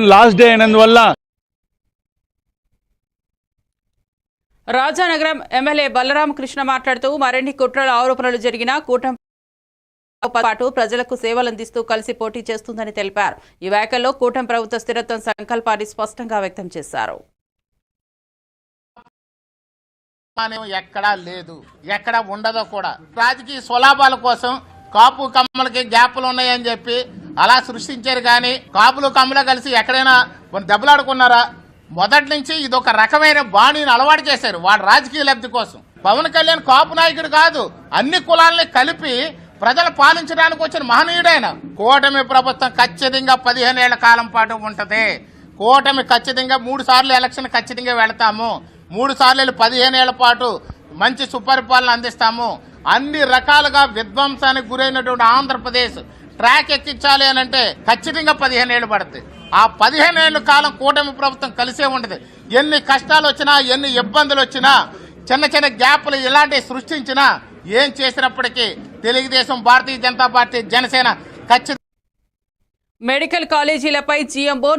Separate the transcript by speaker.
Speaker 1: Last day అయినందువల్ల
Speaker 2: Rajanagaram MLA Balaram Krishna మాట్లాడుతూ మరిన్ని కుట్రల ఆరోపణలు జరిగిన కూటమి పాటు ప్రజలకు సేవలందిస్తూ కలిసి పోటీ చేస్తుందని తెలిపారు. ఈ వ్యాఖ్యల్లో కూటమి ప్రభుత్వ స్థిరత్వం సంకల్పాన్ని స్పష్టంగా వ్యక్తం చేశారు.
Speaker 3: ఎక్కడా లేదు. ఎక్కడ ఉండదో కూడా. రాజకీయ స్వలాభాల కోసం కాపు కమ్మలకి గ్యాపులు ఉన్నాయని చెప్పి అలా సృష్టించారు కానీ కాపులు కమ్మలు కలిసి ఎక్కడైనా కొన్ని దెబ్బలాడుకున్నారా మొదటి నుంచి ఇదొక రకమైన బాణీని అలవాటు చేశారు వాడు రాజకీయ లబ్ధి కోసం. పవన్ కళ్యాణ్ కాపు నాయకుడు కాదు అన్ని కులాలని కలిపి ప్రజలు పాలించడానికి వచ్చిన మహనీయుడైన. కూటమి ప్రభుత్వం ఖచ్చితంగా పదిహేను ఏళ్ళ కాలం పాటు ఉంటుంది. కూటమి ఖచ్చితంగా మూడు సార్లు ఎలక్షన్ ఖచ్చితంగా వెళతాము. మూడు సార్లు పదిహేను ఏళ్ళ పాటు మంచి సుపరిపాలన అందిస్తాము. అన్ని రకాలుగా విధ్వంసానికి గురైనటువంటి ఆంధ్రప్రదేశ్ ట్రాక్ ఎక్కించాలి అని అంటే ఖచ్చితంగా పదిహేను ఏళ్ళు పడుతుంది ఆ పదిహేను ఏళ్ళ కాలం కూటమి ప్రభుత్వం కలిసే ఉండదు. ఎన్ని కష్టాలు వచ్చినా ఎన్ని ఇబ్బందులు వచ్చినా చిన్న చిన్న గ్యాప్లు ఇలాంటివి సృష్టించినా ఏం చేసినప్పటికీ తెలుగుదేశం భారతీయ జనతా పార్టీ జనసేన ఖచ్చితంగా
Speaker 2: మెడికల్ కాలేజీలపై జీఎంఓ